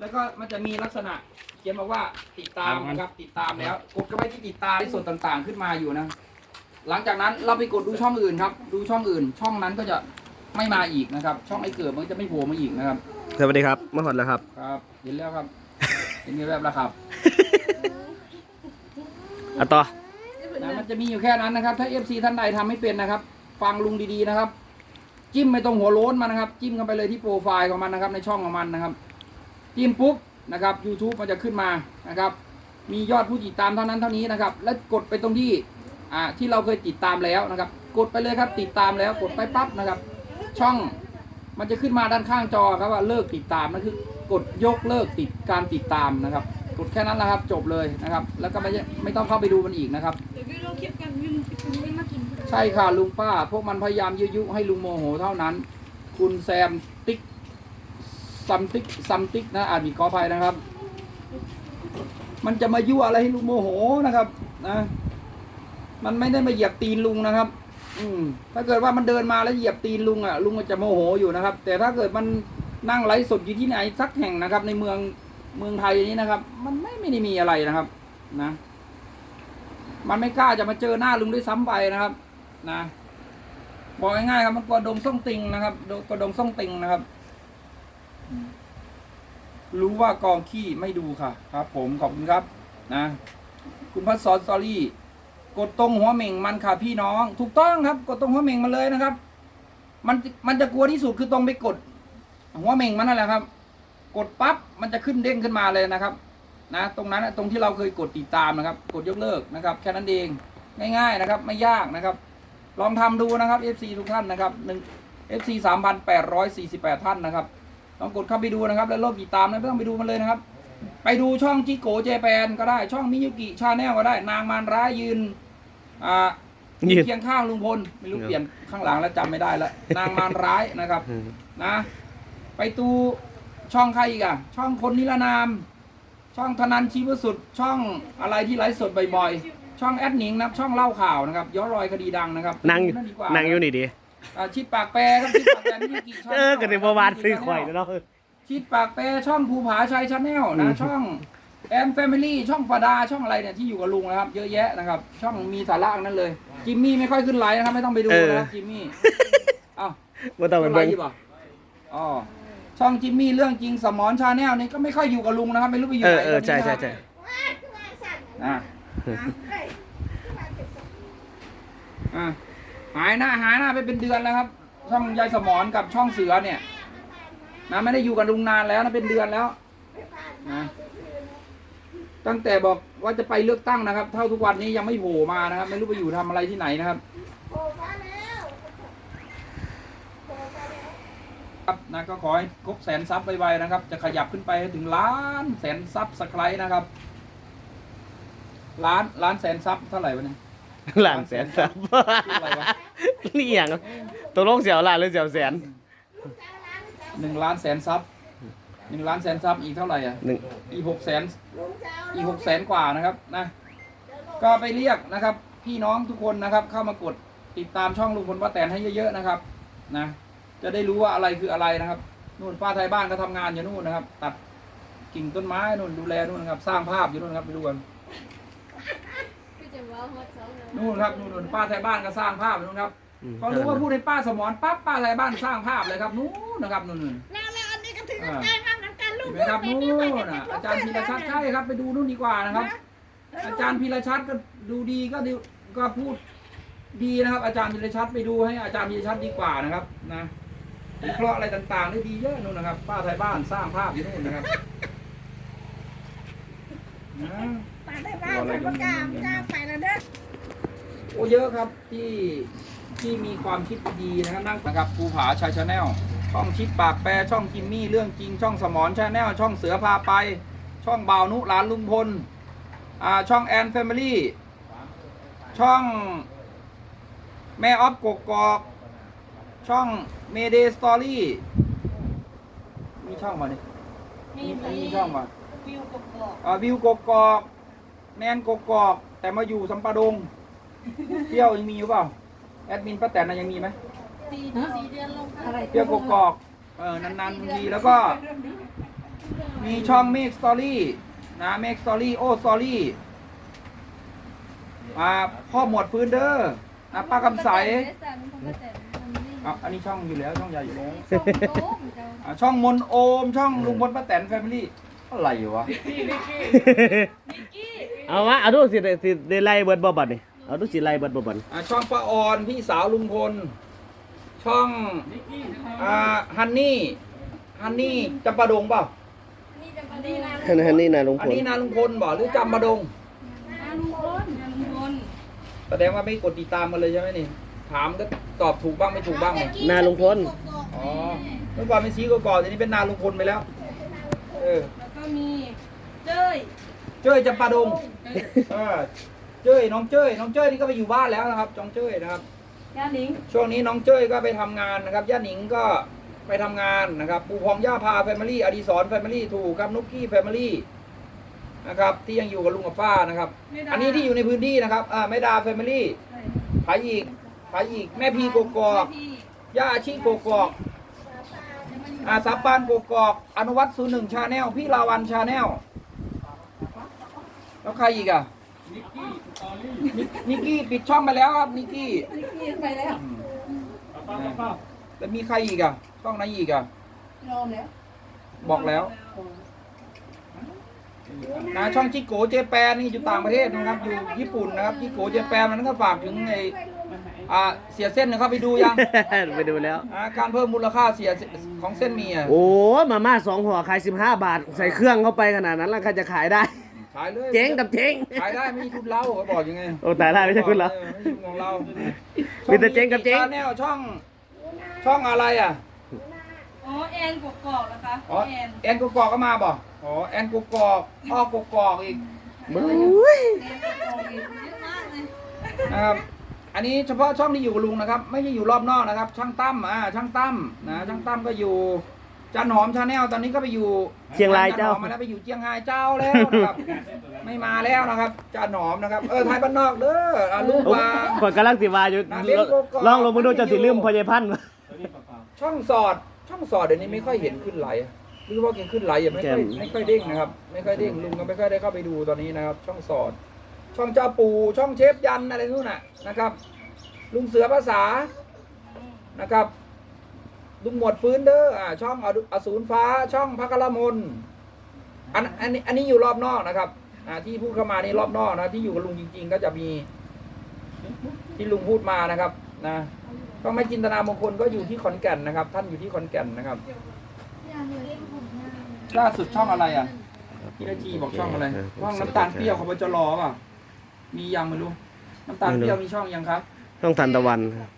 แล้วก็มันจะมีลักษณะเขียนบอกว่าติดตามนะครับติดตามแล้ว กดเข้าไปที่ติดตามในส่วนต่างๆ ขึ้นมาอยู่นะ หลังจากนั้นเราไปกดดูช่องอื่นครับ ดูช่องอื่น ช่องนั้นก็จะไม่มาอีกนะครับ ช่องไอ้เกิดมันก็จะไม่โผล่มาอีกนะครับ สวัสดีครับมาหอดแล้วครับ ครับเห็นแล้วครับเห็นมีแบบแล้วครับอะต่อนะมันจะมีอยู่แค่นั้นนะครับ ถ้า FC ท่านใดทำไม่เป็นนะครับ ฟังลุงดีๆนะครับ จิ้มไปตรงหัวโล้นมันนะครับ จิ้มเข้าไปเลยที่โปรไฟล์ของมันนะครับ ในช่องของมันนะครับ จิ้มปุ๊บนะครับ YouTube มันจะขึ้นมานะครับ มียอดผู้ติดตามเท่านั้นเท่านี้นะครับ แล้วกดไปตรงที่อ่าที่เราเคยติดตามแล้วนะครับ กดไปเลยครับติดตามแล้วกดไปปั๊บนะครับ ช่องมันจะขึ้นมาด้านข้างจอครับว่าเลิกติดตามนั่นคือกดยกเลิกติดการติดตามนะครับ กดแค่นั้นนะครับจบเลยนะครับ แล้วก็ไม่ไม่ต้องเข้าไปดูมันอีกนะครับเดี๋ยววิวลงคลิปกันวิวลงคลิปกันไม่มากิน ใช่ค่ะลุงป้า พวกมันพยายามยุยุให้ลุงโมโหเท่านั้น คุณแซมติ๊ก ซัมติกซัมติกนะอ่านผิดขออภัยนะครับ มันจะมายั่วอะไรให้ลุงโมโหนะครับนะมันไม่ได้มาเหยียบตีนลุงนะครับ อืม ถ้าเกิดว่ามันเดินมาแล้วเหยียบตีนลุงอะลุงก็จะโมโหอยู่นะครับ แต่ถ้าเกิดมันนั่งไลฟ์สดอยู่ที่ไหนสักแห่งนะครับ ในเมืองเมืองไทยนี้นะครับ มันไม่ไม่ได้มีอะไรนะครับ นะ มันไม่กล้าจะมาเจอหน้าลุงด้วยซ้ำไปนะครับ นะบอกง่ายๆครับมันกลัวดงส่องติงนะครับกลัวดงส่องติงนะครับ รู้ว่ากองขี้ไม่ดูค่ะ ครับ ผมขอบคุณครับ นะ คุณพัฒสอนสตอรี่ กดตรงหัวเหม่งมันค่ะพี่น้อง ถูกต้องครับ กดตรงหัวเหม่งมาเลยนะครับ มันมันจะกลัวที่สุดคือตรงไปกด หัวเหม่งมันนั่นแหละครับ กดปั๊บมันจะขึ้นเด้งขึ้นมาเลยนะครับ นะ ตรงนั้นตรงที่เราเคยกดติดตามนะครับ กดยกเลิกนะครับแค่นั้นเองง่าย ๆนะครับ ไม่ยากนะครับ ลองทำดูนะครับ FC ทุกท่านนะครับหนึ่ง FC สามพันแปดร้อยสี่สิบแปดท่านนะครับ ลองกดเข้าไปดูนะครับ แล้วลบติดตามนะไม่ต้องไปดูมันเลยนะครับ ไปดูช่องจิโกเจแปนก็ได้ช่องมิยุกิชาแนลก็ได้ นางมารร้ายยืนอ่ายืน เคียงข้างลุงพลไม่รู้เปลี่ยนข้างหลังแล้วจำไม่ได้แล้วนางมารร้ายนะครับนะไปดูช่องใครอีกอะช่องคนนิรนาม ช่องธนันชีวสุด ช่องอะไรที่ไลฟ์สดบ่อยๆ ช่องแอดหนิงนะครับ ช่องเล่าข่าวนะครับย้อนรอยคดีดังนะครับนั่งนั่นดีกว่านั่งอยู่นี่ดิ อ่าชิดปากแปรครับชิดปากแปรมิยุกิชาแนลเออกันในประวานซื้อข่อยแล้วเนาะ ชิดปากแปรช่องภูผาชัยชาแนลนะ ช่องแอมแฟมิลี่ช่องประดาช่องอะไรเนี่ยที่อยู่กับลุงนะครับ เยอะแยะนะครับ ช่องมีสาระทั้งนั้นเลยจิมมี่ไม่ค่อยขึ้นไลน์นะครับ ไม่ต้องไปดูนะครับจิมมี่เอ้าว่าต้องไปขึ้นไลเบิ่งน์อยู่ป่ะอ๋อช่องจิมมี่เรื่องจริงสมอนชาแนลนี่ก็ไม่ค่อยอยู่กับลุงนะครับ ไม่รู้ไปอยู่เอไหอนเออตนนี้ใช่ใช่นะครับใช่อะอะ หายหน้าหายหน้าไปเป็นเดือนแล้วครับ ช่องยายสมอนกับช่องเสือเนี่ยนะไม่ได้อยู่กับลุงนานแล้วนะเป็นเดือนแล้วนะตั้งแต่บอกว่าจะไปเลือกตั้งนะครับ เท่าทุกวันนี้ยังไม่โผล่มานะครับ ไม่รู้ไปอยู่ทำอะไรที่ไหนนะครับครับนะก็ขอให้ครบแสนซับไวๆนะครับ จะขยับขึ้นไปให้ถึงล้านแสนซับสไครต์นะครับ ล้านล้านแสนซับเท่าไหร่วะเนี่ยหลานแสนซับอะไรวะ นี่อย่างตัวลงเสียวหลานหรือเสียวแสนหนึ่งล้านแสนซับหนึ่งล้านแสนซับอีกเท่าไหร่อะหนึ่งอีกหกแสนอีกหกแสนกว่านะครับนะ ก็ไปเรียกนะครับ พี่น้องทุกคนนะครับ เข้ามากดติดตามช่องลุงพลป้าแตนให้เยอะๆนะครับ นะ จะได้รู้ว่าอะไรคืออะไรนะครับนู่นป้าไทยบ้านก็ทำงานอยู่นู่นนะครับ ตัดกิ่งต้นไม้นู่นดูแลนู่นนะครับ สร้างภาพอยู่นู่นครับไปดูกัน พี่จะว่าฮอตเซาเลย นู่นครับนู่นนู่นป้าไทยบ้านก็สร้างภาพอยู่นู่นครับอืมพอรู้ว่าพูดในป้าสมอนปั๊บป้าไทยบ้านสร้างภาพเลยครับนู่นนะครับนู่นนู่นแล้วแล้วอันนี้ก็ถึงกับการทำน้ำกันลูเห็กนไหมครับนู่นน่ะอาจารย์พีรชัดใช่ครับไปดูนู่นดีกว่านะครับ อาจารย์พีรชัดก็ดูดีก็ดีก็พูดดีนะครับ อาจารย์พีรชัดไปดูให้อาจารย์พีรชัดดีกว่านะครับนะวิเคราะห์อะไรต่างๆได้ดีเยอะนู่นนะครับ ป้าไทยบ้านสร้างภาพอยู่นู่นนะครับนะไปได้บ้านไปประกาศกล้าไปแล้วเด้อ โอ้เยอะครับที่ที่มีความคิดดีๆนะครับนั่งนะครับภูผาชายชาแนลช่องชิดปากแปรช่องกิมมี่เรื่องจริงช่องสมอนชาแนลช่องเสือพาไป ช่องบ่าวนุหลานลุงพลอ่าช่องแอนแฟมิลี่ช่องแม่ออฟกกอก ช่องเมเดสตอรี่มีช่องมาเนี่ยมีมีมีช่องมาวิวกบกอ่าวิวกกอกแนนกกอก แต่มาอยู่สัมปะดงเที่ยวยังมีอยู่เปล่า แอดมินป้าแตนนะยังมีไหมสี่สี่เดือนลงอะไรเที่ยวกกอกเออนานๆบางทีแล้วก็มีมีช่องเมกสตอรี่นะเมกสตอรี่โอสตอรี่อ่าพ่อหมวดฟื้นเด้อนะป้ากำใสอะอันนี้ช่องอยู่แล้วช่องใหญ่อยู่แล้วอะช่องมนโอมช่องลุงพลป้าแตนแฟมิลี่อะไรวะ เอาวะเอาดูสิได้สิได้ไล่เบิดบ่บัดนี่เอาดูสิไล่เบิดบ่บัดอะช่องป้าออนพี่สาวลุงพล ช่องอ่าฮันนี่ฮันนี่จำปาดงเปล่านี่จะมาดีนะอันนี้นะลุงอัพนลนี้นาลุงพลบอกหรือจำปาดงลุงพลลุงพลแสดงว่าไม่กดติดตามกันเลยใช่ไหมนี่ ถามก็ตอบถูกบ้างไม่ถูกบ้างไงนาลุงพลอ๋อเมื่อก่อนเป็นซีก็ก่อนทีนี้เป็นนาลุงพลไปแล้ว เออแล้วก็มีเจ้ย เจ้ยจำปาดงเออเจ้ยน้องเจ้ยน้องเจ้ยนี่ก็ไปอยู่บ้านแล้วนะครับจองเจ้ยนะครับ ย่าหนิงช่วงนี้น้องเจ้ยก็ไปทำงานนะครับย่าหนิงก็ไปทำงานนะครับปูพองย่าพาแฟมิลี่อดีศรแฟมิลี่ถูกครับนุกกี้แฟมิลี่นะครับที่ยังอยู่กับลุงกับป้านะครับอันนี้ที่อยู่ในพื้นที่นะครับอ่าแม่ดาแฟมิลี่ผายอีกผายอีกแม่พีโกกอกพี่ย่าอาชีโกกอกอาสาปานโกกอก อนุวัตศูนย์หนึ่งชาแนลพี่ลาวันชาแนล แล้วใครอีกอะนิกกี้ปิดช่องไปแล้วครับนิกกี้พี่ไปแล้วแล้วมีใครอีกอะช่องไหนอีกอะยอมแล้ว บอกแล้วนะช่องจิโกเจแปนนี่อยู่ต่างประเทศนะครับ อยู่ญี่ปุ่นนะครับจิโกเจแปนมันก็ฝากถึงไออ่าเสียเส้นนะครับไปดูยังไปดูแล้วอ่าการเพิ่มมูลค่าเสียของเส้นหมีอะโอ้มาม่าสองห่อขาย15บาท ใส่เครื่องเข้าไปขนาดนั้นแล้วใครจะขายได้ ขายเลยเจ๊งกับเจ๊งขายได้ไม่มีทุนเราเขาบอกยังไงโอ้ตายแล้วไม่ใช่คุณเหรออไม่ใช่ของเรามีแต่เจ๊งกับเจ๊ง ช่อแนลช่องช่องอะไรอะอ๋อแอนกกอกนะคะอ๋อแอนแอนกกอกก็มาบอกอ๋อแอนกกอกอ้อกกอกอีกบุ้ยแอนกกอกอีกเยอะมากเลยนะครับอันนี้เฉพาะช่องที่อยู่กับลุงนะครับ ไม่ใช่อยู่รอบนอกนะครับ ช่างตั้มอ่าช่างตั้มนะช่างตั้มก็อยู่ จันหอมชาแนลตอนนี้ก็ไปอยู่เชียงรายเจ้าจันหอมมาแล้วไปอยู่เชียงรายเจ้าแล้วนะครับ ไม่มาแล้วนะครับจันหอมนะครับ เออไทยบ้านนอกเด้ออ่าลุงโอ้วาง ก่อนกำลังสิวาอยู่น่ะเล่นโกโก้ ลองลงมาดูจะสิลืมพอยายพันธุ์ ช่องสอดช่องสอดเดี๋ยวนี้ไม่ค่อยเห็นขึ้นไหลอะหรือว่าเห็นขึ้นไหลอะไม่ค่อยไม่ค่อยเด้งนะครับ ไม่ค่อยเด้งลุงก็ไม่ค่อยได้เข้าไปดูตอนนี้นะครับ ช่องสอด ช่องเจ้าปูช่องเชฟยันอะไรนู่นน่ะนะครับ ลุงเสือภาษานะครับ ลุงหมวดฟื้นเด้ออ่าช่องอสูรฟ้าช่องพักกละมนอันอันนี้อันนี้อยู่รอบนอกนะครับ อ่า ที่พูดเข้ามานี่รอบนอกนะที่อยู่กับลุงจริง ๆ ก็จะมี ที่ลุงพูดมานะครับ นะก็ไม่จินตนามงคลก็อยู่ที่ขอนแก่นนะครับ ท่านอยู่ที่ขอนแก่นนะครับล่าสุดช่องอะไรอะพี่ราชีบอกช่องอะไรช่องน้ำตาลเปรี้ยวขบจรอป่ะมียังไม่รู้น้ำตาลเปรี้ยวมีช่องยังครับต้องทันตะวันครับ